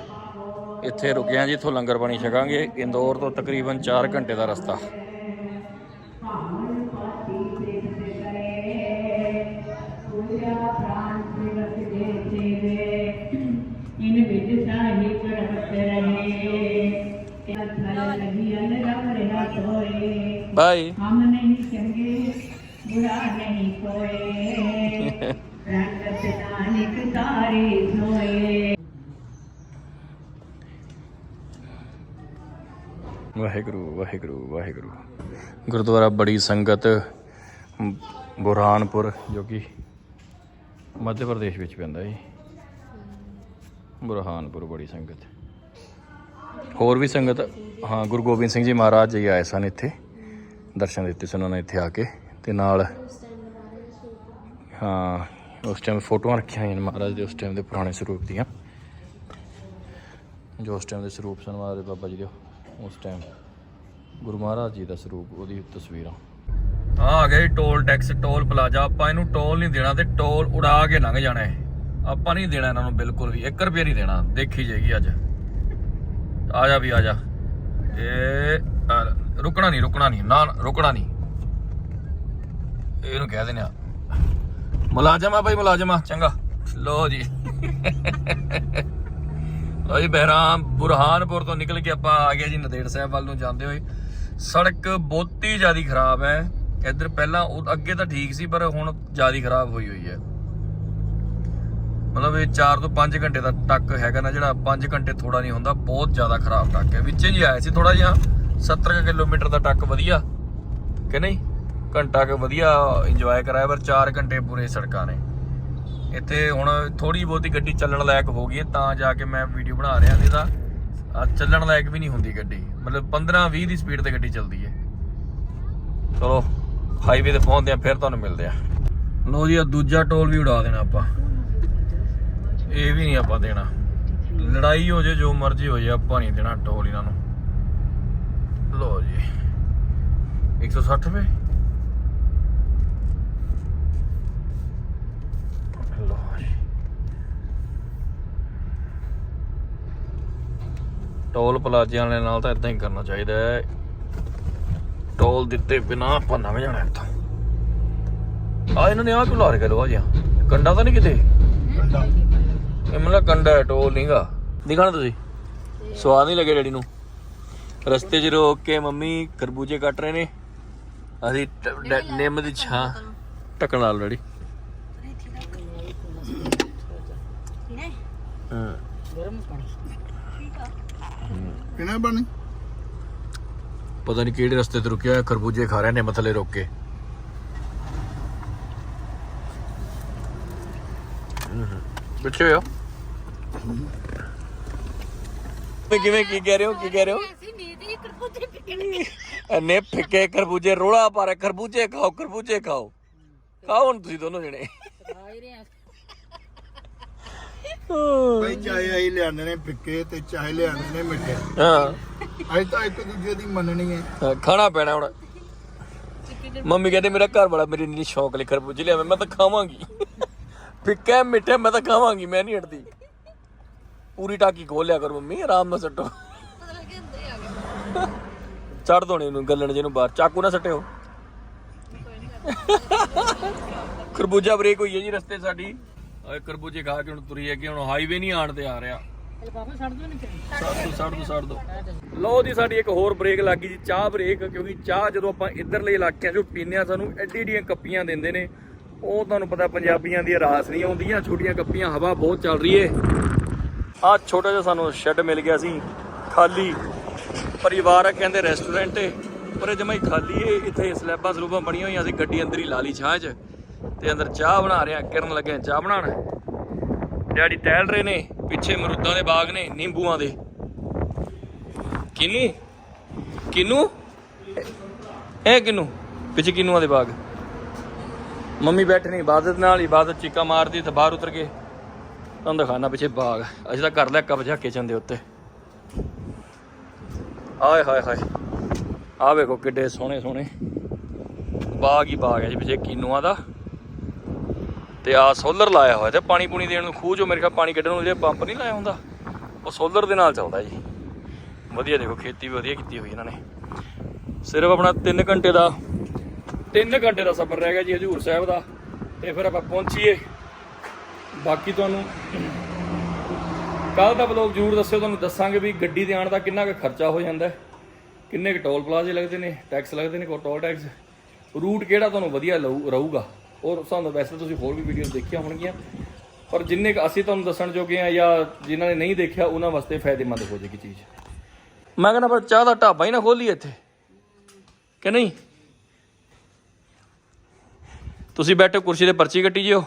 ਇੱਥੇ ਰੁਕੇ ਹਾਂ ਜੀ ਇੱਥੋਂ ਲੰਗਰ ਪਾਣੀ ਛਕਾਂਗੇ। ਇੰਦੌਰ ਤੋਂ ਤਕਰੀਬਨ 4 ਘੰਟੇ ਦਾ ਰਸਤਾ। ਬਾਈ ਹਮ ਨਹੀਂ ਚੰਗੇ ਬੁਰਾ ਨਹੀਂ ਕੋਏ। ਰੰਗਤ ਨਾਨਕ ਤਾਰੇ ਸੋਏ ਵਾਹਿਗੁਰੂ ਵਾਹਿਗੁਰੂ ਵਾਹਿਗੁਰੂ। ਗੁਰਦੁਆਰਾ ਬੜੀ ਸੰਗਤ ਬੁਰਹਾਨਪੁਰ ਜੋ ਕਿ ਮੱਧ ਪ੍ਰਦੇਸ਼ ਵਿੱਚ ਪੈਂਦਾ ਹੈ ਬੁਰਹਾਨਪੁਰ ਬੜੀ ਸੰਗਤ। ਹੋਰ ਵੀ ਸੰਗਤ ਹਾਂ ਗੁਰੂ ਗੋਬਿੰਦ ਸਿੰਘ ਜੀ ਮਹਾਰਾਜ ਜੀ ਆਏ ਸਨ ਇੱਥੇ। ਦਰਸ਼ਨ ਦਿੱਤੇ ਸਨ ਉਹਨਾਂ ਨੇ ਇੱਥੇ ਆ ਕੇ ਤੇ ਨਾਲ ਹਾਂ, ਉਸ ਟਾਈਮ ਫੋਟੋਆਂ ਰੱਖੀਆਂ ਹੋਈਆਂ ਨੇ ਮਹਾਰਾਜ ਦੇ, ਉਸ ਟਾਈਮ ਦੇ ਪੁਰਾਣੇ ਸਰੂਪ ਦੀਆਂ। ਜੋ ਉਸ ਟਾਈਮ ਦੇ ਸਰੂਪ ਸਨ ਮਹਾਰਾਜ ਬਾਬਾ ਜੀ ਦੇ, ਉਸ ਟਾਈਮ ਗੁਰੂ ਮਹਾਰਾਜ ਜੀ ਦਾ ਸਰੂਪ, ਉਹਦੀ ਤਸਵੀਰਾਂ। ਆ ਆ ਗਿਆ ਜੀ ਟੋਲ ਟੈਕਸ, ਟੋਲ ਪਲਾਜ਼ਾ। ਆਪਾਂ ਇਹਨੂੰ ਟੋਲ ਨਹੀਂ ਦੇਣਾ ਤੇ ਟੋਲ ਉਡਾ ਕੇ ਲੰਘ ਜਾਣਾ ਹੈ। ਆਪਾਂ ਨਹੀਂ ਦੇਣਾ ਇਹਨਾਂ ਨੂੰ ਬਿਲਕੁਲ ਵੀ 1 ਰੁਪਏ ਨਹੀਂ ਦੇਣਾ। ਦੇਖੀ ਜਾਏਗੀ ਅੱਜ। ਆ ਜਾ ਵੀ, ਆ ਜਾ। ਇਹ ਰੁਕਣਾ ਨਹੀਂ ਰੁਕਣਾ ਨਹੀਂ, ਨਾ, ਰੁਕਣਾ ਨਹੀਂ। ਇਹਨੂੰ ਕਹਿ ਦਿੰਦੇ ਆ। ਮੁਲਾਜ਼ਮ ਆ ਭਾਈ ਮੁਲਾਜ਼ਮ ਆ, ਚੰਗਾ। ਲੋ ਜੀ। ਲੋ ਜੀ, ਬਹਿਰਾਮ, ਬੁਰਹਾਨਪੁਰ ਤੋਂ ਨਿਕਲ ਕੇ ਆਪਾਂ ਆ ਗਏ ਜੀ, ਨਦੇੜ ਸਾਹਿਬ ਵੱਲ ਨੂੰ ਜਾਂਦੇ ਹੋਏ। ਸੜਕ ਬਹੁਤੀ ਜ਼ਿਆਦਾ ਖਰਾਬ ਹੈ। ਇੱਧਰ ਪਹਿਲਾਂ ਉਹ ਅੱਗੇ ਤਾਂ ਠੀਕ ਸੀ, ਪਰ ਹੁਣ ਜ਼ਿਆਦਾ ਖਰਾਬ ਹੋਈ ਹੋਈ ਹੈ। ਮਤਲਬ ਇਹ 4 ਤੋਂ 5 ਘੰਟੇ ਦਾ ਟੱਕ ਹੈਗਾ ਨਾ, ਜਿਹੜਾ 5 ਘੰਟੇ ਥੋੜਾ ਨਹੀਂ ਹੁੰਦਾ, ਬਹੁਤ ਜ਼ਿਆਦਾ ਖਰਾਬ ਟੱਕ ਹੈ। ਵਿੱਚੇ ਜੀ ਆਇਆ ਸੀ ਥੋੜਾ ਜਿਹਾ। 70 ਕੁ ਕਿਲੋਮੀਟਰ ਦਾ ਟੱਕ ਵਧੀਆ, ਕਿ ਨਹੀਂ? ਘੰਟਾ ਕੁ ਵਧੀਆ ਇੰਜੋਏ ਕਰਾਇਆ, ਪਰ 4 ਘੰਟੇ ਪੂਰੇ ਸੜਕਾਂ ਨੇ। ਇੱਥੇ ਹੁਣ ਥੋੜੀ ਬਹੁਤੀ ਗੱਡੀ ਚੱਲਣ ਲਾਇਕ ਹੋ ਗਈ ਹੈ, ਤਾਂ ਜਾ ਕੇ ਮੈਂ ਵੀਡੀਓ ਬਣਾ ਰਿਹਾ ਨਹੀਂ ਤਾਂ ਚੱਲਣ ਲਾਇਕ ਵੀ ਨਹੀਂ ਹੁੰਦੀ ਗੱਡੀ। ਮਤਲਬ 15 20 ਦੀ ਸਪੀਡ ਤੇ ਗੱਡੀ ਚੱਲਦੀ ਹੈ। ਚਲੋ ਹਾਈਵੇ ਤੇ ਪਹੁੰਚਦੇ ਆ ਫਿਰ ਤੁਹਾਨੂੰ ਮਿਲਦੇ ਆ ਲੋ ਜੀ, ਆ ਦੂਜਾ ਟੋਲ ਵੀ ਉਡਾ ਦੇਣਾ ਆਪਾਂ। ਇਹ ਵੀ ਨਹੀਂ ਆਪਾਂ ਦੇਣਾ। ਲੜਾਈ ਹੋ ਜੇ ਜੋ ਮਰਜ਼ੀ ਹੋ ਜੇ ਆਪਾਂ ਨਹੀਂ ਦੇਣਾ ਟੋਲ ਇਹਨਾਂ ਨੂੰ। ਲੋ ਜੀ। 160 ਰੁਪਏ। ਲੋ ਜੀ। ਟੋਲ ਪਲਾਜ਼ਿਆਂ ਵਾਲੇ ਨਾਲ ਤਾਂ ਇਦਾਂ ਹੀ ਕਰਨਾ ਚਾਹੀਦਾ ਹੈ। ਟੋਲ ਦਿੱਤੇ ਬਿਨਾ ਆਪਾਂ ਲੰਘ ਜਾਣਾ ਇੱਥੋਂ। ਆ ਇਹਨਾਂ ਨੇ ਆ ਕਿਉਂ ਲਾ ਰਹੇ ਲੋ ਜੀ ਕੰਡਾ ਤਾਂ ਨਹੀਂ ਕਿਤੇ? ਇਹ ਮਤਲਬ ਕੰਡਾ ਟੋਲ ਨਹੀਂਗਾ ਦਿਖਾਣਾ ਤੁਸੀਂ? ਸਵਾਦ ਨਹੀਂ ਲੱਗੇ ਡੈਡੀ ਨੂੰ। ਰਸਤੇ 'ਚ ਰੋਕ ਕੇ ਮੰਮੀ ਖਰਬੂਜੇ ਕੱਟ ਰਹੇ ਨੇ। ਅਸੀਂ ਨਿੰਮ ਦੀ ਛਾਂ ਢੱਕਣ ਨਾਲ ਹਾਂ। ਗਰਮ ਪਾਣੀ। ਕਿਹਨੇ ਬਣੀ ਪਤਾ ਨਹੀਂ ਕਿਹੜੇ ਰਸਤੇ ਤੇ ਰੁਕਿਆ ਖਰਬੂਜੇ ਖਾ ਰਹੇ ਨੇ ਮਥਲੇ ਰੋਕ ਕੇ। ਪਿੱਛੇ ਹੋਇਆ ਕਿਵੇਂ ਕੀ ਕਹਿ ਰਹੇ ਹੋ ਕੀ ਕਹਿ ਰਹੇ ਹੋ? ਨੇ ਫਿੱਕੇ ਖਰਬੂਜੇ ਰੋਲਾ ਪਾ ਰਹੇ ਖਰਬੂਜੇ ਖਾਓ ਖਰਬੂਜੇ ਖਾਓ। ਖਾਓ ਹੁਣ ਤੁਸੀਂ ਦੋਨੋਂ ਜਣੇ। ਰਹੇ ਆ। ਬਈ ਚਾਹੇ ਆਈ ਲਿਆਂਦੇ ਨੇ ਫਿੱਕੇ ਤੇ ਚਾਹੇ ਲਿਆਂਦੇ ਨੇ ਮਿੱਠੇ। ਹਾਂ। ਅੱਜ ਤਾਂ ਇੱਕ ਦੂਜੇ ਦੀ ਮੰਨਣੀ ਹੈ। ਹਾਂ, ਖਾਣਾ ਪੈਣਾ ਹੁਣ। ਮੰਮੀ ਕਹਿੰਦੇ ਮੇਰਾ ਘਰ ਵਾਲਾ ਮੇਰੀ ਨਹੀਂ ਸ਼ੌਕ ਲਈ ਖਰਬੂਜੇ ਲਿਆਵੇ ਮੈਂ ਤਾਂ ਖਾਵਾਂਗੀ। ਫਿੱਕਾ ਮਿੱਠਾ ਮੈਂ ਤਾਂ ਖਾਵਾਂਗੀ ਮੈਂ ਨਹੀਂ ਹਟਦੀ। ਪੂਰੀ ਟਾਕੀ ਖੋਲ ਲਿਆ ਕਰ ਮੰਮੀ ਆਰਾਮ ਨਾਲ ਸੱਟੋ। ਚੜ ਦੋ ਇਹਨੂੰ ਗੱਲਣ ਜਿਹਨੂੰ ਬਾਹਰ, ਚਾਕੂ ਨਾ ਸੱਟਿਓ। ਖਰਬੂਜਾ ਬ੍ਰੇਕ ਹੋਈ ਹੈ ਜੀ ਰਸਤੇ ਸਾਡੀ। ਓਏ ਖਰਬੂਜੇ ਖਾ ਕੇ ਹੁਣ ਤੁਰੀ ਹੈ ਹੁਣ ਹਾਈਵੇ ਨਹੀਂ ਆਣ ਤੇ ਆ ਰਿਹਾ। ਲਫਾਫਾ ਜੀ, ਸਾਡੀ ਇੱਕ ਹੋਰ ਬ੍ਰੇਕ ਲੱਗ ਜੀ, ਚਾਹ ਬ੍ਰੇਕ, ਕਿਉਂਕਿ ਚਾਹ ਜਦੋਂ ਆਪਾਂ ਇੱਧਰਲੇ ਇਲਾਕਿਆਂ 'ਚੋਂ ਪੀਂਦੇ ਆ ਸਾਨੂੰ ਐਡੀ ਐਡੀਆਂ ਕੱਪੀਆਂ ਦਿੰਦੇ ਨੇ। ਉਹ ਤੁਹਾਨੂੰ ਪਤਾ ਪੰਜਾਬੀਆਂ ਦੀ ਰਾਸ ਨਹੀਂ ਆਉਂਦੀਆਂ, ਛੋਟੀਆਂ ਕੱਪੀਆਂ, ਹਵਾ ਬਹੁਤ ਚੱਲ ਰਹੀ ਏ। ਆ ਛੋਟਾ ਜਿਹਾ ਸਾਨੂੰ ਸ਼ੈੱਡ ਮਿਲ ਗਿਆ ਸੀ, ਖਾਲੀ। ਪਰਿਵਾਰ ਆ, ਕਹਿੰਦੇ ਰੈਸਟੋਰੈਂਟ ਏ ਪਰ ਇਹ ਜਮਾ ਹੀ ਖਾਲੀ ਏ, ਇੱਥੇ ਸਲੈਬਾਂ ਸਲੂਬਾਂ ਬਣੀਆਂ ਹੋਈਆਂ ਸੀ ਗੱਡੀ ਅੰਦਰ ਹੀ ਲਾ ਲਈ ਛਾਂ 'ਚ ਤੇ ਅੰਦਰ ਚਾਹ ਬਣਾ ਰਹੇ ਕਿਰਨ ਲੱਗੇ ਚਾਹ ਬਣਾਉਣ। ਡੈਡੀ ਟਹਿਲ ਰਹੇ ਨੇ, ਪਿੱਛੇ ਮਰੂਦਾਂ ਦੇ ਬਾਗ ਨੇ, ਨਿੰਬੂਆਂ ਦੇ। ਕਿਨੂੰ? ਕਿਨੂੰ? ਇਹ ਕਿਨੂੰ? ਪਿੱਛੇ ਕਿਨੂਆਂ ਦੇ ਬਾਗ। ਮੰਮੀ ਬੈਠੇ ਇਬਾਦਤ ਨਾਲ, ਇਬਾਦਤ ਚੀਕਾ ਮਾਰਦੀ, ਤੇ ਬਾਹਰ ਉਤਰ ਕੇ ਤੁਹਾਨੂੰ ਦਿਖਾਣਾ ਪਿੱਛੇ ਬਾਗ। ਅਸੀਂ ਤਾਂ ਕਰ ਲਿਆ ਕੱਪ ਜਾ ਕਿਚਨ ਦੇ ਉੱਤੇ। ਆਏ ਹਾਏ ਹਾਏ। ਆ ਵੇਖੋ ਕਿੱਡੇ ਸੋਹਣੇ ਸੋਹਣੇ। ਬਾਗ ਹੀ ਬਾਗ ਹੈ ਜੀ ਪਿੱਛੇ ਕਿਨੂਆਂ ਦਾ। ਤੇ ਆ ਸੋਲਰ ਲਾਇਆ ਹੋਇਆ ਤੇ ਪਾਣੀ ਪੂਣੀ ਦੇਣ ਨੂੰ ਖੂਹ ਚੋਂ ਮੇਰੇ ਖਿਆਲ ਪਾਣੀ ਕੱਢਣ ਨੂੰ ਜਿਹੜਾ ਪੰਪ ਨਹੀਂ ਲਾਇਆ ਹੁੰਦਾ, ਉਹ ਸੋਲਰ ਦੇ ਨਾਲ ਚੱਲਦਾ ਜੀ। ਵਧੀਆ ਦੇਖੋ ਖੇਤੀ ਵੀ ਵਧੀਆ ਕੀਤੀ ਹੋਈ ਇਹਨਾਂ ਨੇ। ਸਿਰਫ ਆਪਣਾ 3 ਘੰਟੇ ਦਾ 3 ਘੰਟੇ ਦਾ ਸਫ਼ਰ ਰਹਿ ਗਿਆ ਜੀ ਹਜੂਰ ਸਾਹਿਬ ਦਾ। ਤੇ ਫਿਰ ਆਪਾਂ ਪਹੁੰਚੀਏ। ਬਾਕੀ ਤੁਹਾਨੂੰ ਕੱਲ ਦਾ ਵਲੋਗ ਜ਼ਰੂਰ ਦੱਸਿਓ, ਤੁਹਾਨੂੰ ਦੱਸਾਂਗੇ ਵੀ ਗੱਡੀ ਦੇ ਆਉਣ ਦਾ ਕਿੰਨਾ ਕੁ ਖਰਚਾ ਹੋ ਜਾਂਦਾ ਹੈ। ਕਿੰਨੇ ਕੁ ਟੋਲ ਪਲਾਜ਼ੇ ਲੱਗਦੇ ਨੇ ਟੈਕਸ ਲੱਗਦੇ ਨੇ, ਕੋ ਟੋਲ ਟੈਕਸ ਰੂਟ ਕਿਹੜਾ ਤੁਹਾਨੂੰ ਵਧੀਆ ਲਊ- ਰਹੂਗਾ? ਔਰ ਸਾਨੂੰ ਵੈਸੇ ਤਾਂ ਤੁਸੀਂ ਹੋਰ ਵੀ ਵੀਡੀਓਜ਼ ਦੇਖੀਆਂ ਹੋਣਗੀਆਂ। ਪਰ ਜਿੰਨੇ ਕੁ ਅਸੀਂ ਤੁਹਾਨੂੰ ਦੱਸਣ ਜੋਗੇ ਆ ਜਾਂ ਜਿਨ੍ਹਾਂ ਨੇ ਨਹੀਂ ਦੇਖਿਆ, ਉਹਨਾਂ ਵਾਸਤੇ ਫਾਇਦੇਮੰਦ ਹੋ ਜਾਏਗੀ ਚੀਜ਼। ਮੈਂ ਕਹਿੰਦਾ ਪਰ ਚਾਹ ਦਾ ਢਾਬਾ ਹੀ ਨਾ ਖੋਲੀਏ ਇੱਥੇ। ਕਿ ਨਹੀਂ? ਤੁਸੀਂ ਬੈਠੋ, ਕੁਰਸੀ ਤੇ ਪਰਚੀ ਕੱਟੀ ਜਿਓ।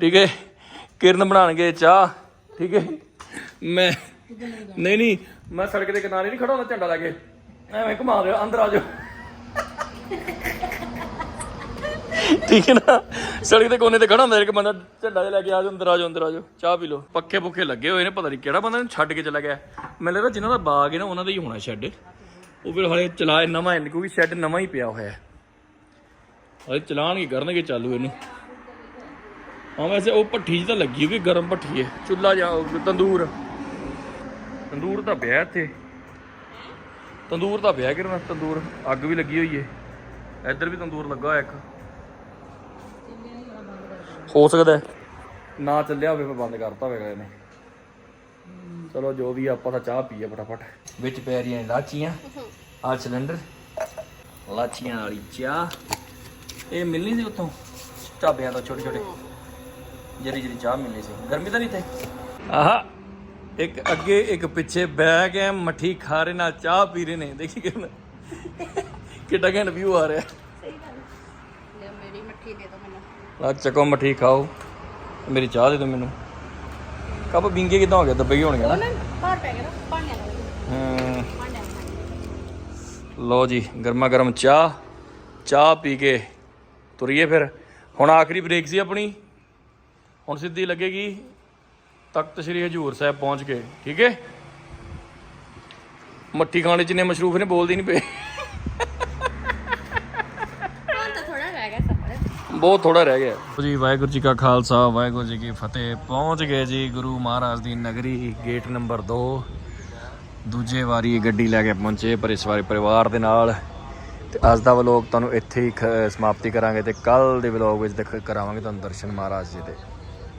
ਠੀਕ ਹੈ? ਕਿਰਨ ਬਣਾਣਗੇ ਚਾਹ। ਠੀਕ ਹੈ? ਮੈਂ ਨਹੀਂ ਨਹੀਂ, ਮੈਂ ਸੜਕ ਦੇ ਕਿਨਾਰੇ ਨਹੀਂ ਖੜਾ ਹੁੰਦਾ ਝੰਡਾ ਲਾ ਕੇ। ਐਵੇਂ ਘੁਮਾ ਦਿਓ, ਅੰਦਰ ਆ ਜਾਓ। ਠੀਕ ਹੈ ਨਾ? ਸੜਕ ਦੇ ਕੋਨੇ ਤੇ ਖੜਾ ਹੁੰਦਾ, ਇੱਕ ਬੰਦਾ ਝੰਡਾ ਲੈ ਕੇ ਆ ਜਾਓ, ਅੰਦਰ ਆ ਜਾਓ, ਅੰਦਰ ਆ ਜਾਓ, ਚਾਹ ਪੀ ਲਓ। ਪੱਖੇ ਪੁੱਖੇ ਲੱਗੇ ਹੋਏ ਨੇ, ਪਤਾ ਨਹੀਂ ਕਿਹੜਾ ਬੰਦਾ ਛੱਡ ਕੇ ਚਲਾ ਗਿਆ। ਮੈਨੂੰ ਲੱਗਦਾ ਜਿਨ੍ਹਾਂ ਦਾ ਬਾਗ ਹੈ ਨਾ, ਉਹਨਾਂ ਦਾ ਹੀ ਹੋਣਾ ਸ਼ੈੱਡ। ਉਹ ਫਿਰ ਹਲੇ ਚਲਾਏ ਨਵਾਂ ਹੈ ਕਿਉਂਕਿ ਸ਼ੈੱਡ ਨਵਾਂ ਹੀ ਪਿਆ ਹੋਇਆ ਹੈ। ਹਲੇ ਚਲਾਣਗੇ, ਕਰਨਗੇ ਚਾਲੂ ਇਹਨੂੰ। ਹਾਂ, ਵੈਸੇ ਉਹ ਭੱਠੀ 'ਚ ਤਾਂ ਲੱਗੀ ਹੋਈ, ਗਰਮ ਭੱਠੀ ਹੈ। ਚੁੱਲਾ ਜਾਂ ਤੰਦੂਰ। ਤੰਦੂਰ ਤਾਂ ਪਿਆ ਇੱਥੇ। ਤੰਦੂਰ ਤਾਂ ਪਿਆ ਕਿਰਨ ਤੰਦੂਰ ਅੱਗ ਵੀ ਲੱਗੀ ਹੋਈ ਏ। ਇੱਧਰ ਵੀ ਤੰਦੂਰ ਲੱਗਾ ਹੋਇਆ ਇੱਕ। ਹੋ ਸਕਦਾ ਹੈ। ਨਾ ਚੱਲਿਆ ਹੋਵੇ ਫਿਰ ਬੰਦ ਕਰਤਾ ਹੋਵੇਗਾ ਇਹਨੇ। ਚਲੋ ਜੋ ਵੀ ਆ, ਆਪਾਂ ਤਾਂ ਚਾਹ ਪੀਏ ਫਟਾਫਟ। ਵਿੱਚ ਪੈ ਰਹੀਆਂ ਨੇ ਲਾਚੀਆਂ। ਆ ਸਿਲੰਡਰ। ਲਾਚੀਆਂ ਵਾਲੀ ਚਾਹ। ਇਹ ਮਿਲਣੀ ਸੀ ਉੱਥੋਂ? ਢਾਬਿਆਂ ਤੋਂ ਛੋਟੇ ਛੋਟੇ ਜਿਹੜੀ ਜਿਹੜੀ ਚਾਹ ਮਿਲਣੀ ਸੀ। ਗਰਮੀ ਤਾਂ ਨਹੀਂ ਤੇ ਆਹਾ। ਇੱਕ ਅੱਗੇ ਇੱਕ ਪਿੱਛੇ ਬੈਗ ਹੈ ਮੱਠੀ ਖਾ ਰਹੇ ਨਾਲ ਚਾਹ ਪੀ ਰਹੇ ਨੇ। ਦੇਖੀ ਕਿਰਨ ਕਿੱਡਾ ਘੈਂਟ ਵਿਊ ਆ ਰਿਹਾ। ਲੈ ਮੇਰੀ ਮੱਠੀ ਦੇ ਦੋ ਮੈਨੂੰ। ਆ ਚੱਕੋ ਮੱਠੀ ਖਾਓ। ਮੇਰੀ ਚਾਹ ਦੇ ਦਿਓ ਮੈਨੂੰ। ਕੱਪ ਬਿੰਗੇ ਕਿਦਾਂ ਹੋ ਗਿਆ ਦੱਬੇ ਹੀ ਹੋਣਗੇ ਨਾ। ਬਾਹਰ ਪੈ ਗਿਆ ਨਾ ਭਾਂਡਿਆਂ ਦਾ ਹਮ, ਦਾ ਲਓ ਜੀ ਗਰਮਾ ਗਰਮ ਚਾਹ। ਚਾਹ ਪੀ ਕੇ ਤੁਰੀਏ ਫਿਰ। ਹੁਣ ਆਖਰੀ ਬ੍ਰੇਕ ਸੀ ਆਪਣੀ। ਹੁਣ ਸਿੱਧੀ ਲੱਗੇਗੀ। ਤਖਤ ਸ੍ਰੀ ਹਜੂਰ ਸਾਹਿਬ ਪਹੁੰਚ ਕੇ ਠੀਕ ਹੈ? ਮੱਠੀ ਖਾਣੇ ਚ ਨੇ ਮਸ਼ਰੂਫ ਨੇ ਬੋਲਦੀ ਨਹੀਂ ਪਏ। ਹੁਣ ਤਾਂ ਥੋੜਾ ਰਹਿ ਗਿਆ ਸਫਰ। ਬਹੁਤ ਥੋੜਾ ਰਹਿ ਗਿਆ। ਜੀ ਵਾਹਿਗੁਰੂ ਜੀ ਕਾ ਖਾਲਸਾ ਵਾਹਿਗੁਰੂ ਜੀ ਕੀ ਫਤਿਹ। ਪਹੁੰਚ ਗਏ ਜੀ ਗੁਰੂ ਮਹਾਰਾਜ ਦੀ ਨਗਰੀ ਗੇਟ ਨੰਬਰ 2 ਦੂਜੇ ਵਾਰੀ ਗੱਡੀ ਲੈ ਕੇ ਪਹੁੰਚੇ ਪਰ ਇਸ ਵਾਰੀ ਪਰਿਵਾਰ ਦੇ ਨਾਲ। ਤੇ ਅੱਜ ਦਾ ਵਲੋਗ ਤੁਹਾਨੂੰ ਇੱਥੇ ਹੀ ਖ- ਸਮਾਪਤੀ ਕਰਾਂਗੇ ਤੇ ਕੱਲ ਦੇ ਵਲੋਗ ਵਿੱਚ ਦਿਖ ਕਰਾਵਾਂਗੇ ਤੁਹਾਨੂੰ ਦਰਸ਼ਨ ਮਹਾਰਾਜ ਜੀ ਦੇ।